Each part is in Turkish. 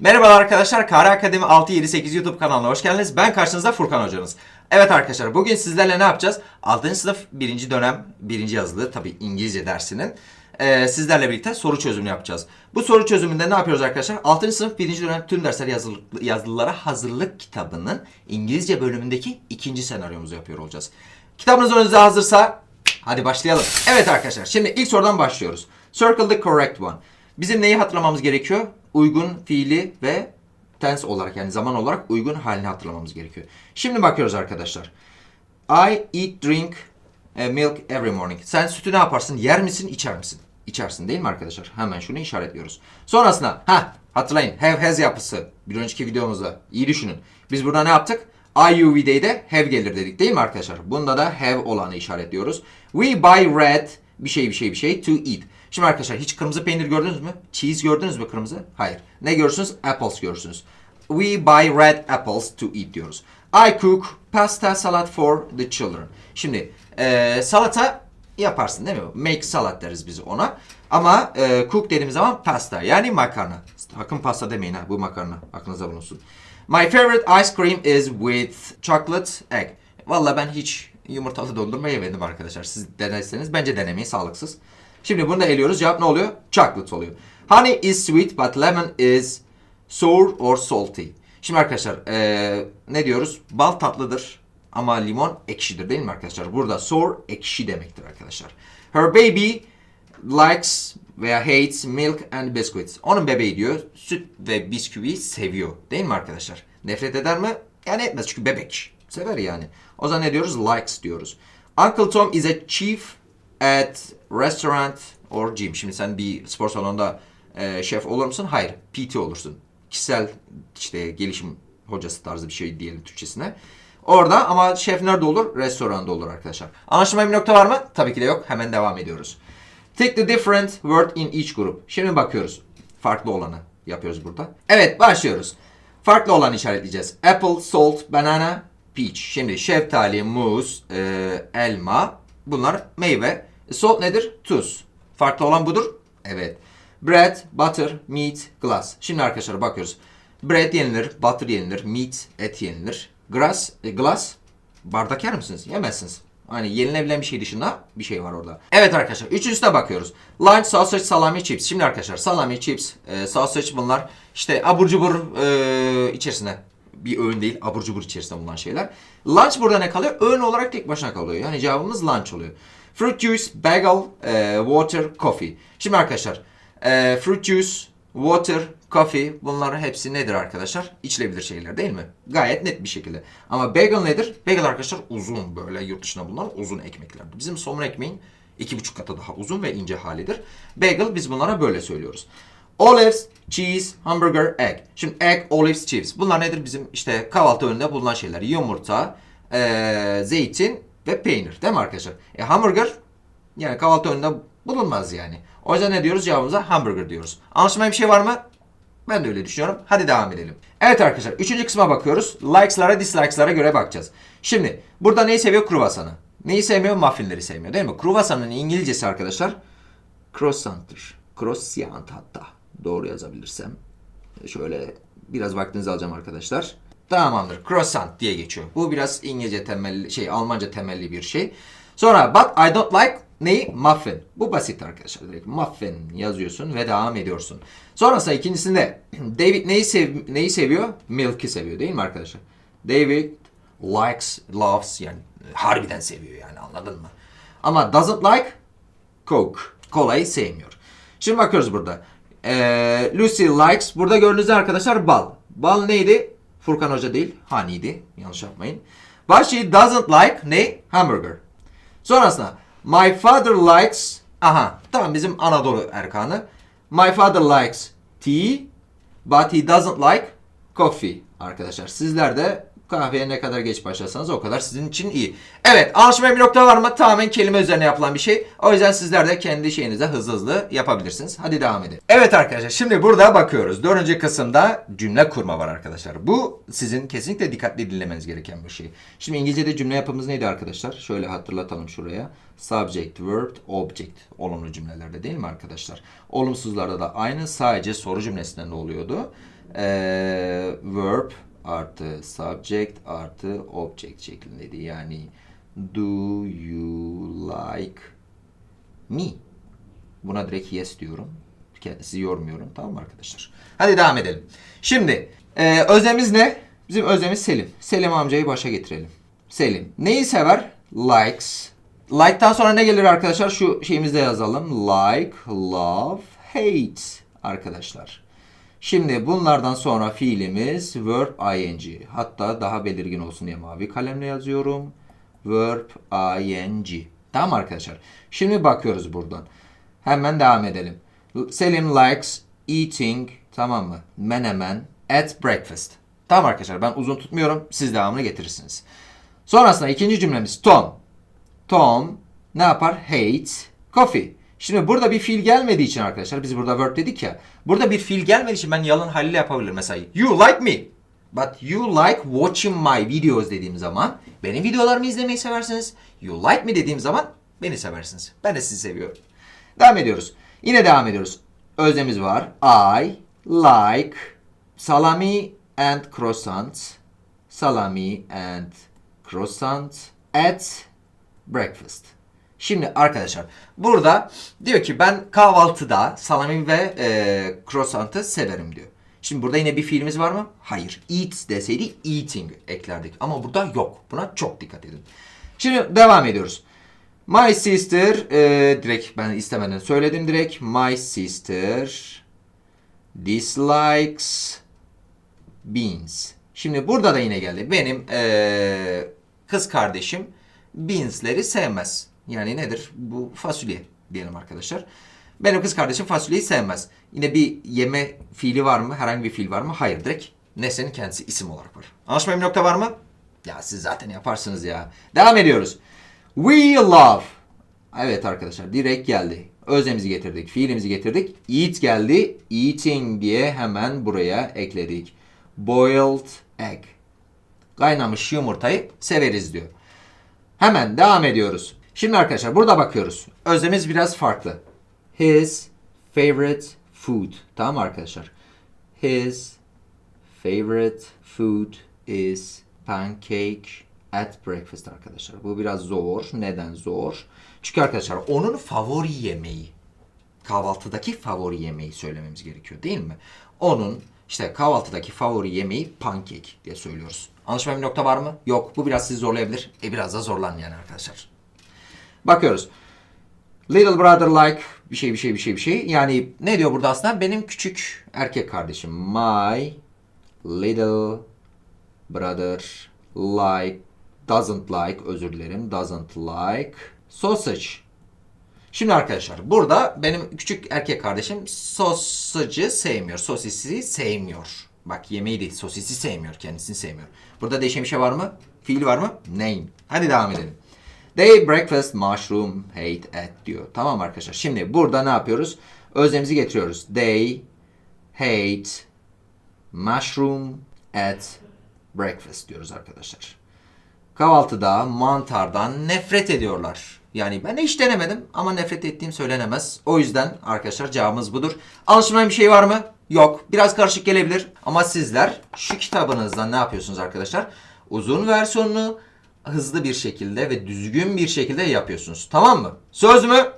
Merhabalar arkadaşlar. Kara Akademi 678 YouTube kanalına hoş geldiniz. Ben karşınızda Furkan hocanız. Evet arkadaşlar bugün sizlerle ne yapacağız? 6. sınıf 1. dönem 1. yazılı tabi İngilizce dersinin e, sizlerle birlikte soru çözümünü yapacağız. Bu soru çözümünde ne yapıyoruz arkadaşlar? 6. sınıf 1. dönem tüm dersler yazılı, yazılılara hazırlık kitabının İngilizce bölümündeki ikinci senaryomuzu yapıyor olacağız. Kitabınız önünüzde hazırsa hadi başlayalım. Evet arkadaşlar şimdi ilk sorudan başlıyoruz. Circle the correct one. Bizim neyi hatırlamamız gerekiyor? Uygun fiili ve tense olarak yani zaman olarak uygun halini hatırlamamız gerekiyor. Şimdi bakıyoruz arkadaşlar. I eat drink e, milk every morning. Sen sütü ne yaparsın? Yer misin, içer misin? İçersin değil mi arkadaşlar? Hemen şunu işaretliyoruz. Sonrasında ha hatırlayın have has yapısı bir önceki videomuzda iyi düşünün. Biz burada ne yaptık? IUV'de de have gelir dedik değil mi arkadaşlar? Bunda da have olanı işaretliyoruz. We buy red bir şey bir şey bir şey to eat. Şimdi arkadaşlar hiç kırmızı peynir gördünüz mü? Cheese gördünüz mü kırmızı? Hayır. Ne görürsünüz? Apples görürsünüz. We buy red apples to eat diyoruz. I cook pasta salad for the children. Şimdi e, salata yaparsın değil mi? Make salad deriz biz ona. Ama e, cook dediğimiz zaman pasta yani makarna. Sakın pasta demeyin ha bu makarna. Aklınıza bulunsun. My favorite ice cream is with chocolate egg. Valla ben hiç yumurtalı dondurma yemedim arkadaşlar. Siz denerseniz bence denemeyin sağlıksız. Şimdi bunu da eliyoruz. Cevap ne oluyor? Chocolate oluyor. Honey is sweet but lemon is sour or salty. Şimdi arkadaşlar eee, ne diyoruz? Bal tatlıdır ama limon ekşidir değil mi arkadaşlar? Burada sour ekşi demektir arkadaşlar. Her baby likes veya hates milk and biscuits. Onun bebeği diyor süt ve bisküvi seviyor değil mi arkadaşlar? Nefret eder mi? Yani etmez çünkü bebek. Sever yani. O zaman ne diyoruz? Likes diyoruz. Uncle Tom is a chief at restaurant or gym. Şimdi sen bir spor salonunda e, şef olur musun? Hayır. PT olursun. Kişisel işte gelişim hocası tarzı bir şey diyelim Türkçesine. Orada ama şef nerede olur? Restoranda olur arkadaşlar. Anlaşılmayan bir nokta var mı? Tabii ki de yok. Hemen devam ediyoruz. Take the different word in each group. Şimdi bakıyoruz. Farklı olanı yapıyoruz burada. Evet başlıyoruz. Farklı olanı işaretleyeceğiz. Apple, salt, banana, peach. Şimdi şeftali, muz, e, elma bunlar meyve. Salt nedir? Tuz. Farklı olan budur. Evet. Bread, butter, meat, glass. Şimdi arkadaşlar bakıyoruz. Bread yenilir, butter yenilir, meat, et yenilir. Glass, e, glass bardak yer misiniz? Yemezsiniz. Hani yenilebilen bir şey dışında bir şey var orada. Evet arkadaşlar üçüncüsüne bakıyoruz. Lunch, sausage, salami, chips. Şimdi arkadaşlar salami, chips, e, sausage bunlar işte abur cubur e, içerisinde bir öğün değil abur cubur içerisinde bulunan şeyler. Lunch burada ne kalıyor? Öğün olarak tek başına kalıyor. Yani cevabımız lunch oluyor. Fruit juice, bagel, e, water, coffee. Şimdi arkadaşlar e, fruit juice, water, coffee bunların hepsi nedir arkadaşlar? İçilebilir şeyler değil mi? Gayet net bir şekilde. Ama bagel nedir? Bagel arkadaşlar uzun böyle yurt dışında bulunan uzun ekmeklerdir. Bizim somun ekmeğin iki buçuk katı daha uzun ve ince halidir. Bagel biz bunlara böyle söylüyoruz. Olives, cheese, hamburger, egg. Şimdi egg, olives, cheese. Bunlar nedir? Bizim işte kahvaltı önünde bulunan şeyler. Yumurta, eee, zeytin ve peynir. Değil mi arkadaşlar? E, hamburger yani kahvaltı önünde bulunmaz yani. O yüzden ne diyoruz? Cevabımıza hamburger diyoruz. Anlaşılmayan bir şey var mı? Ben de öyle düşünüyorum. Hadi devam edelim. Evet arkadaşlar üçüncü kısma bakıyoruz. Likes'lara dislikes'lara göre bakacağız. Şimdi burada neyi seviyor? Kruvasanı. Neyi sevmiyor? Muffinleri sevmiyor değil mi? Kruvasanın İngilizcesi arkadaşlar croissant'tır. Croissant hatta. Doğru yazabilirsem. Şöyle biraz vaktinizi alacağım arkadaşlar. Tamamdır. Croissant diye geçiyor. Bu biraz İngilizce temelli, şey Almanca temelli bir şey. Sonra but I don't like neyi? Muffin. Bu basit arkadaşlar. Direkt muffin yazıyorsun ve devam ediyorsun. Sonrasında ikincisinde David neyi, sev, neyi seviyor? Milk'i seviyor değil mi arkadaşlar? David likes, loves yani harbiden seviyor yani anladın mı? Ama doesn't like Coke. Kolayı sevmiyor. Şimdi bakıyoruz burada. Ee, Lucy likes. Burada gördüğünüzde arkadaşlar bal. Bal neydi? Furkan Hoca değil. Hani'ydi. Yanlış yapmayın. But she doesn't like ne? Hamburger. Sonrasında my father likes aha tamam bizim Anadolu Erkanı. My father likes tea but he doesn't like coffee arkadaşlar. Sizler de kahveye ne kadar geç başlarsanız o kadar sizin için iyi. Evet anlaşmaya bir nokta var mı? Tamamen kelime üzerine yapılan bir şey. O yüzden sizler de kendi şeyinize hızlı hızlı yapabilirsiniz. Hadi devam edelim. Evet arkadaşlar şimdi burada bakıyoruz. Dördüncü kısımda cümle kurma var arkadaşlar. Bu sizin kesinlikle dikkatli dinlemeniz gereken bir şey. Şimdi İngilizce'de cümle yapımız neydi arkadaşlar? Şöyle hatırlatalım şuraya. Subject, verb, object. Olumlu cümlelerde değil mi arkadaşlar? Olumsuzlarda da aynı sadece soru cümlesinden de oluyordu. Ee, verb artı subject artı object şeklindeydi. Yani do you like me? Buna direkt yes diyorum. Kendisi yormuyorum. Tamam mı arkadaşlar? Hadi devam edelim. Şimdi e, özemiz ne? Bizim özemiz Selim. Selim amcayı başa getirelim. Selim. Neyi sever? Likes. Like'tan sonra ne gelir arkadaşlar? Şu şeyimizde yazalım. Like, love, hate arkadaşlar. Şimdi bunlardan sonra fiilimiz verb ing. Hatta daha belirgin olsun diye mavi kalemle yazıyorum. Verb ing. Tamam arkadaşlar. Şimdi bakıyoruz buradan. Hemen devam edelim. Selim likes eating tamam mı? Menemen at breakfast. Tamam arkadaşlar ben uzun tutmuyorum. Siz devamını getirirsiniz. Sonrasında ikinci cümlemiz Tom. Tom ne yapar? Hate coffee. Şimdi burada bir fiil gelmediği için arkadaşlar biz burada verb dedik ya. Burada bir fiil gelmediği için ben yalın haliyle yapabilirim. Mesela you like me. But you like watching my videos dediğim zaman benim videolarımı izlemeyi seversiniz. You like me dediğim zaman beni seversiniz. Ben de sizi seviyorum. Devam ediyoruz. Yine devam ediyoruz. Özlemiz var. I like salami and croissant. Salami and croissant at breakfast. Şimdi arkadaşlar burada diyor ki ben kahvaltıda salami ve e, croissant'ı severim diyor. Şimdi burada yine bir fiilimiz var mı? Hayır. Eat deseydi eating eklerdik. Ama burada yok. Buna çok dikkat edin. Şimdi devam ediyoruz. My sister e, direkt ben istemeden söyledim direkt. My sister dislikes beans. Şimdi burada da yine geldi. Benim e, kız kardeşim beansleri sevmez. Yani nedir? Bu fasulye diyelim arkadaşlar. Benim kız kardeşim fasulyeyi sevmez. Yine bir yeme fiili var mı? Herhangi bir fiil var mı? Hayır direkt nesnenin kendisi isim olarak var. Anlaşmaya bir nokta var mı? Ya siz zaten yaparsınız ya. Devam ediyoruz. We love. Evet arkadaşlar direkt geldi. Özlemizi getirdik, fiilimizi getirdik. Eat geldi. Eating diye hemen buraya ekledik. Boiled egg. Kaynamış yumurtayı severiz diyor. Hemen devam ediyoruz. Şimdi arkadaşlar burada bakıyoruz. Özlemiz biraz farklı. His favorite food. Tamam arkadaşlar? His favorite food is pancake at breakfast arkadaşlar. Bu biraz zor. Neden zor? Çünkü arkadaşlar onun favori yemeği. Kahvaltıdaki favori yemeği söylememiz gerekiyor değil mi? Onun işte kahvaltıdaki favori yemeği pancake diye söylüyoruz. Anlaşma bir nokta var mı? Yok. Bu biraz sizi zorlayabilir. E biraz da zorlan yani arkadaşlar. Bakıyoruz. Little brother like bir şey bir şey bir şey bir şey. Yani ne diyor burada aslında? Benim küçük erkek kardeşim. My little brother like doesn't like özür dilerim. Doesn't like sausage. Şimdi arkadaşlar burada benim küçük erkek kardeşim sosacı sevmiyor. Sosisi sevmiyor. Bak yemeği değil sosisi sevmiyor. Kendisini sevmiyor. Burada değişen bir şey var mı? Fiil var mı? Name. Hadi devam edelim. They breakfast mushroom hate at diyor. Tamam arkadaşlar. Şimdi burada ne yapıyoruz? Özlemimizi getiriyoruz. They hate mushroom at breakfast diyoruz arkadaşlar. Kahvaltıda mantardan nefret ediyorlar. Yani ben hiç denemedim ama nefret ettiğim söylenemez. O yüzden arkadaşlar cevabımız budur. Anlaşılmayan bir şey var mı? Yok. Biraz karışık gelebilir ama sizler şu kitabınızda ne yapıyorsunuz arkadaşlar? Uzun versiyonunu hızlı bir şekilde ve düzgün bir şekilde yapıyorsunuz. Tamam mı? Söz mü?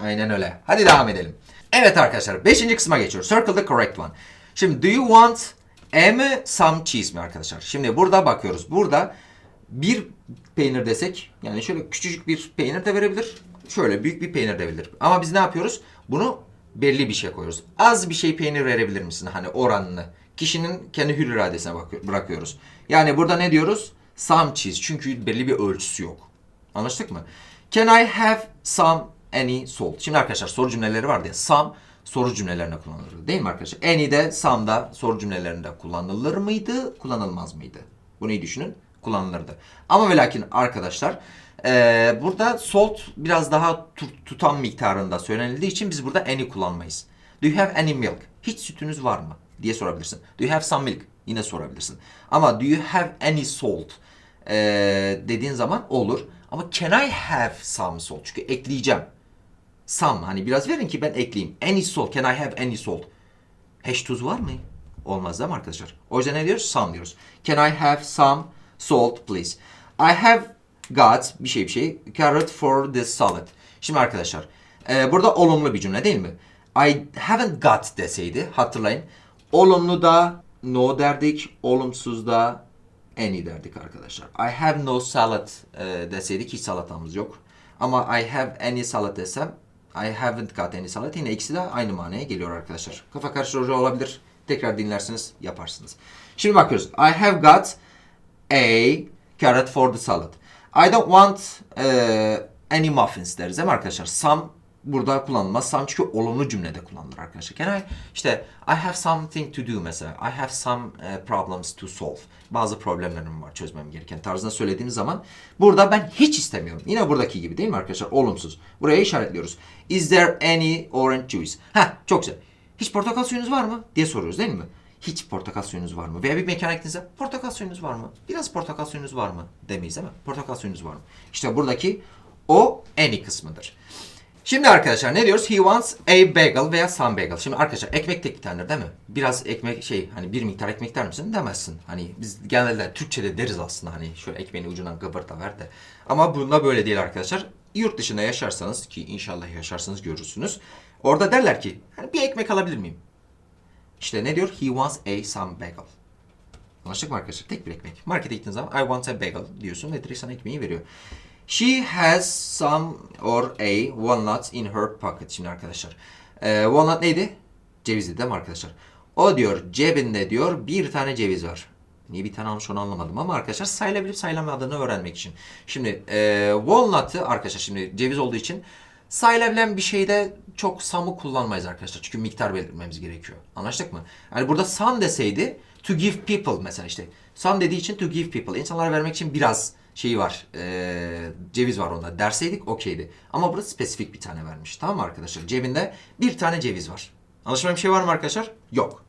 Aynen öyle. Hadi devam edelim. Evet arkadaşlar 5. kısma geçiyoruz. Circle the correct one. Şimdi do you want a some cheese mi arkadaşlar? Şimdi burada bakıyoruz. Burada bir peynir desek yani şöyle küçücük bir peynir de verebilir. Şöyle büyük bir peynir de verebilir. Ama biz ne yapıyoruz? Bunu belli bir şey koyuyoruz. Az bir şey peynir verebilir misin? Hani oranını. Kişinin kendi hür iradesine bırakıyoruz. Yani burada ne diyoruz? Some cheese. Çünkü belli bir ölçüsü yok. Anlaştık mı? Can I have some any salt? Şimdi arkadaşlar soru cümleleri vardı ya. Some soru cümlelerine kullanılır. Değil mi arkadaşlar? Any de some da soru cümlelerinde kullanılır mıydı? Kullanılmaz mıydı? Bunu iyi düşünün. Kullanılırdı. Ama ve lakin arkadaşlar eee, burada salt biraz daha tut- tutan miktarında söylenildiği için biz burada any kullanmayız. Do you have any milk? Hiç sütünüz var mı? diye sorabilirsin. Do you have some milk? Yine sorabilirsin. Ama do you have any salt? Eee, dediğin zaman olur. Ama can I have some salt? Çünkü ekleyeceğim. Some hani biraz verin ki ben ekleyeyim. Any salt? Can I have any salt? Hash tuz var mı? olmaz değil mi arkadaşlar? O yüzden ne diyoruz? Some diyoruz. Can I have some salt please? I have got bir şey bir şey carrot for the salad. Şimdi arkadaşlar e, burada olumlu bir cümle değil mi? I haven't got deseydi hatırlayın. Olumlu da no derdik, olumsuz da any derdik arkadaşlar. I have no salad e, deseydik hiç salatamız yok. Ama I have any salad desem I haven't got any salad yine ikisi de aynı manaya geliyor arkadaşlar. Kafa karıştırıcı olabilir. Tekrar dinlersiniz yaparsınız. Şimdi bakıyoruz. I have got a carrot for the salad. I don't want eh, any muffins deriz değil mi arkadaşlar? Some burada kullanılmaz. Some çünkü olumlu cümlede kullanılır arkadaşlar. Can I, işte I have something to do mesela. I have some eh, problems to solve. Bazı problemlerim var çözmem gereken tarzında söylediğimiz zaman burada ben hiç istemiyorum. Yine buradaki gibi değil mi arkadaşlar? Olumsuz. Buraya işaretliyoruz. Is there any orange juice? Heh çok güzel. Hiç portakal suyunuz var mı? diye soruyoruz değil mi? Hiç portakal suyunuz var mı? Veya bir mekana gittiğinizde portakal suyunuz var mı? Biraz portakal suyunuz var mı? Demeyiz değil mi? Portakal suyunuz var mı? İşte buradaki o any kısmıdır. Şimdi arkadaşlar ne diyoruz? He wants a bagel veya some bagel. Şimdi arkadaşlar ekmek tek bir tanedir değil mi? Biraz ekmek şey hani bir miktar ekmek der misin? Demezsin. Hani biz genelde Türkçe'de deriz aslında hani şöyle ekmeğin ucundan gıbırda ver de. Ama bunda böyle değil arkadaşlar. Yurt dışında yaşarsanız ki inşallah yaşarsanız görürsünüz. Orada derler ki hani bir ekmek alabilir miyim? İşte ne diyor? He wants a some bagel. Anlaştık mı arkadaşlar? Tek bir ekmek. Markete gittiğin zaman I want a bagel diyorsun ve direkt sana ekmeği veriyor. She has some or a walnut in her pocket. Şimdi arkadaşlar. Ee, walnut neydi? Cevizdi değil mi arkadaşlar? O diyor cebinde diyor bir tane ceviz var. Niye bir tane almış onu anlamadım ama arkadaşlar sayılabilip sayılamadığını öğrenmek için. Şimdi e, walnut'ı arkadaşlar şimdi ceviz olduğu için sayılabilen bir şeyde çok samı kullanmayız arkadaşlar. Çünkü miktar belirtmemiz gerekiyor. Anlaştık mı? Yani burada some deseydi to give people mesela işte. Some dediği için to give people. İnsanlara vermek için biraz şeyi var. eee, ceviz var onda. Derseydik okeydi. Ama burada spesifik bir tane vermiş. Tamam mı arkadaşlar? Cebinde bir tane ceviz var. Anlaşılan bir şey var mı arkadaşlar? Yok.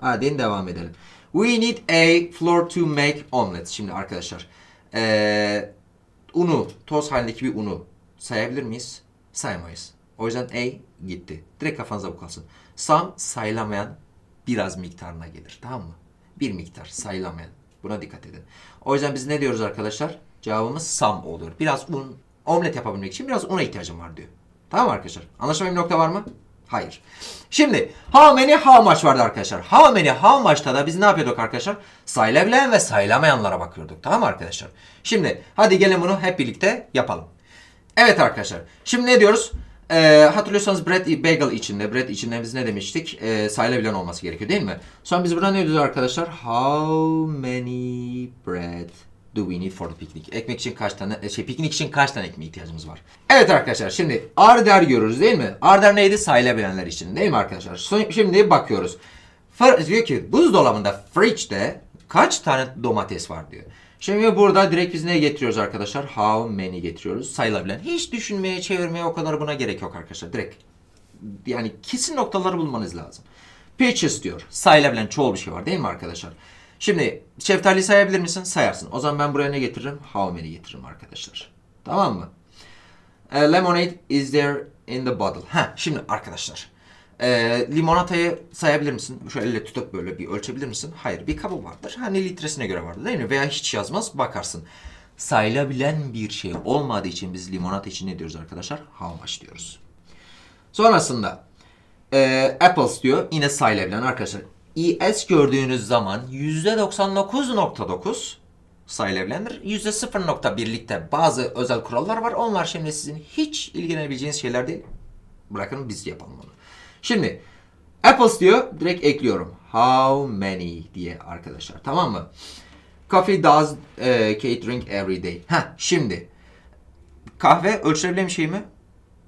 Hadi devam edelim. We need a flour to make omelets. Şimdi arkadaşlar. eee, unu, toz halindeki bir unu sayabilir miyiz? Sayamayız. O yüzden A gitti. Direkt kafanıza bu kalsın. Some sayılamayan biraz miktarına gelir. Tamam mı? Bir miktar sayılamayan. Buna dikkat edin. O yüzden biz ne diyoruz arkadaşlar? Cevabımız some oluyor. Biraz un, omlet yapabilmek için biraz una ihtiyacım var diyor. Tamam arkadaşlar? Anlaşılmayan bir nokta var mı? Hayır. Şimdi how many how much vardı arkadaşlar. How many how much'ta da biz ne yapıyorduk arkadaşlar? Sayılabilen ve sayılamayanlara bakıyorduk. Tamam mı arkadaşlar? Şimdi hadi gelin bunu hep birlikte yapalım. Evet arkadaşlar. Şimdi ne diyoruz? Ee, hatırlıyorsanız bread bagel içinde, bread içinde biz ne demiştik? Ee, sayılabilen olması gerekiyor değil mi? Sonra biz burada ne diyoruz arkadaşlar? How many bread do we need for the picnic? Ekmek için kaç tane, e, şey piknik için kaç tane ekmeğe ihtiyacımız var? Evet arkadaşlar şimdi arder görüyoruz değil mi? Arder neydi? Sayılabilenler için değil mi arkadaşlar? Şimdi bakıyoruz. Diyor ki buzdolabında, fridge'de kaç tane domates var diyor. Şimdi burada direkt biz ne getiriyoruz arkadaşlar? How many getiriyoruz? Sayılabilen. Hiç düşünmeye, çevirmeye o kadar buna gerek yok arkadaşlar. Direkt. Yani kesin noktaları bulmanız lazım. Peaches diyor. Sayılabilen çoğul bir şey var değil mi arkadaşlar? Şimdi şeftali sayabilir misin? Sayarsın. O zaman ben buraya ne getiririm? How many getiririm arkadaşlar. Tamam mı? E, lemonade is there in the bottle. Ha, şimdi arkadaşlar. E, limonatayı sayabilir misin? Şöyle elle tutup böyle bir ölçebilir misin? Hayır. Bir kabı vardır. Hani litresine göre vardır değil mi? Veya hiç yazmaz bakarsın. Sayılabilen bir şey olmadığı için biz limonata için ne diyoruz arkadaşlar? How diyoruz. Sonrasında e, apples diyor. Yine sayılabilen arkadaşlar. ES gördüğünüz zaman %99.9 sayılabilendir. %0.1'likte bazı özel kurallar var. Onlar şimdi sizin hiç ilgilenebileceğiniz şeyler değil. Bırakın biz yapalım onu. Şimdi apples diyor. Direkt ekliyorum. How many diye arkadaşlar. Tamam mı? Coffee does e, Kate drink every day. Ha şimdi kahve ölçülebilen bir şey mi?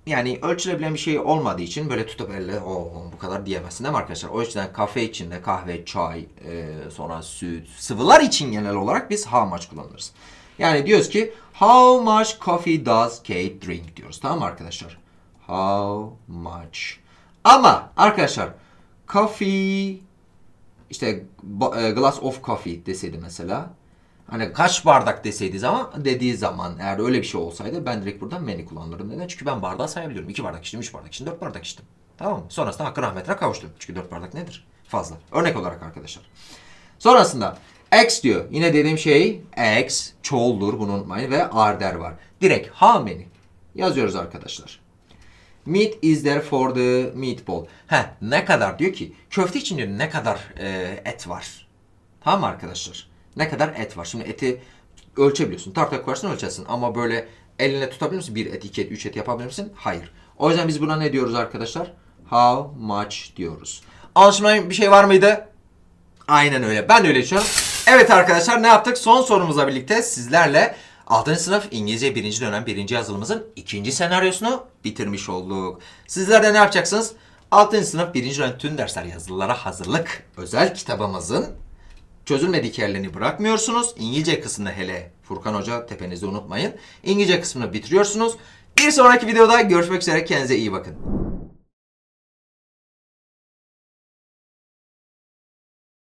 Yani ölçülebilen bir şey olmadığı için böyle tutup elle o bu kadar diyemezsin değil mi arkadaşlar? O yüzden kahve içinde kahve, çay, e, sonra süt, sıvılar için genel olarak biz how much kullanırız. Yani diyoruz ki how much coffee does Kate drink diyoruz. Tamam mı arkadaşlar? How much. Ama arkadaşlar coffee işte e, glass of coffee deseydi mesela hani kaç bardak deseydi zaman dediği zaman eğer öyle bir şey olsaydı ben direkt buradan many kullanırım. Neden? Çünkü ben bardağı sayabiliyorum. 2 bardak içtim, 3 bardak içtim, 4 bardak içtim. Tamam mı? Sonrasında hakkı rahmetine kavuştum. Çünkü 4 bardak nedir? fazla. Örnek olarak arkadaşlar. Sonrasında X diyor. Yine dediğim şey X çoğuldur bunu unutmayın ve are der var. Direkt many yazıyoruz arkadaşlar. Meat is there for the meatball. He ne kadar diyor ki köfte için diyor ne kadar e, et var. Tamam mı arkadaşlar? Ne kadar et var. Şimdi eti ölçebiliyorsun. Tartıya koyarsın ölçersin. Ama böyle eline tutabilir misin? Bir et, iki et, üç et yapabilir misin? Hayır. O yüzden biz buna ne diyoruz arkadaşlar? How much diyoruz. Anlaşılmayan bir şey var mıydı? Aynen öyle. Ben de öyle düşünüyorum. Evet arkadaşlar ne yaptık? Son sorumuzla birlikte sizlerle 6. sınıf İngilizce 1. dönem 1. yazılımımızın ikinci senaryosunu bitirmiş olduk. Sizler de ne yapacaksınız? 6. sınıf 1. dönem tüm dersler yazılılara hazırlık özel kitabımızın çözülmedik yerlerini bırakmıyorsunuz. İngilizce kısmını hele Furkan Hoca tepenizde unutmayın. İngilizce kısmını bitiriyorsunuz. Bir sonraki videoda görüşmek üzere. Kendinize iyi bakın.